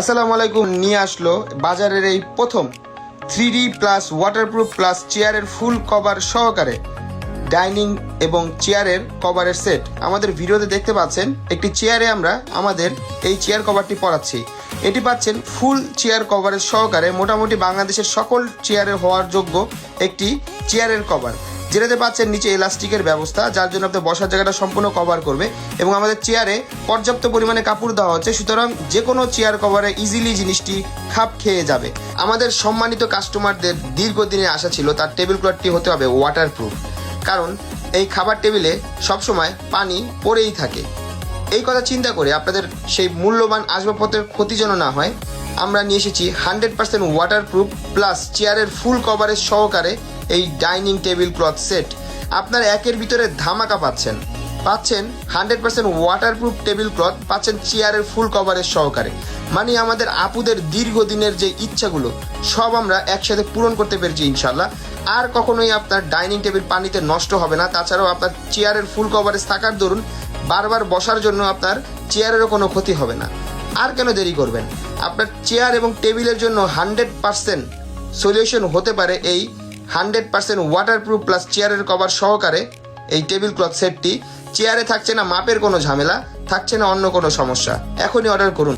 আসসালামু আলাইকুম, নিয়ে আসলো বাজারের এই প্রথম three D plus waterproof plus চেয়ারের ফুল কভার সহকারে ডাইনিং এবং চেয়ারের কভারের সেট আমাদের ভিডিওতে দেখতে পাচ্ছেন, একটি চেয়ারে আমরা আমাদের এই চেয়ার কভারটি পরাচ্ছি। এটি পাচ্ছেন ফুল চেয়ার কভারের সহকারে মোটামুটি বাংলাদেশের সকল চেয়ারে হওয়ার যোগ্য একটি চেয়ারের কভার যেটাতে পাচ্ছেন নিচে এলাস্টিকের ব্যবস্থা, যার জন্য আপনার বসার জায়গাটা সম্পূর্ণ কভার করবে এবং আমাদের চেয়ারে পর্যাপ্ত পরিমাণে কাপড় দেওয়া হচ্ছে। সুতরাং যে কোনো চেয়ার কভারে ইজিলি জিনিসটি খাপ খেয়ে যাবে। আমাদের সম্মানিত কাস্টমারদের দীর্ঘদিনের আশা ছিল তার টেবিল ক্লথটি হতে হবে ওয়াটারপ্রুফ কারণ এই খাবার টেবিলে সবসময় পানি পড়েই থাকে। এই কথা চিন্তা করে আপনাদের সেই মূল্যবান আসবাবপত্রের ক্ষতি যেন না হয়, আমরা নিয়ে এসেছি হান্ড্রেড পার্সেন্ট ওয়াটারপ্রুফ প্লাস চেয়ারের ফুল কভারের সহকারে এই ডাইনিং টেবিল ক্লথ সেট। আপনার একের ভিতরে ধামাকা পাচ্ছেন। পাচ্ছেন hundred percent waterproof table cloth, পাচ্ছেন চেয়ারের ফুল কভারের সহকারে। মানে আমাদের আপুদের দীর্ঘদিনের যে ইচ্ছাগুলো, সব আমরা একসাথে পূরণ করতে পেরেছি ইনশাল্লাহ আর কখনোই আপনার ডাইনিং টেবিল পানিতে নষ্ট হবে না। তাছাড়াও আপনার চেয়ারের ফুল কভারেজ থাকার দরুন বারবার বসার জন্য আপনার চেয়ারেরও কোনো ক্ষতি হবে না। আর কেন দেরি করবেন? আপনার চেয়ার এবং টেবিলের জন্য হান্ড্রেড পার্সেন্ট সলিউশন হতে পারে এই হান্ড্রেড পার্সেন্ট ওয়াটারপ্রুফ প্লাস চেয়ারের কভার সহকারে এই টেবিল ক্লথ সেটটি। চেয়ারে থাকছে না মাপের কোনো ঝামেলা, থাকছে না অন্য কোনো সমস্যা। এখনই অর্ডার করুন।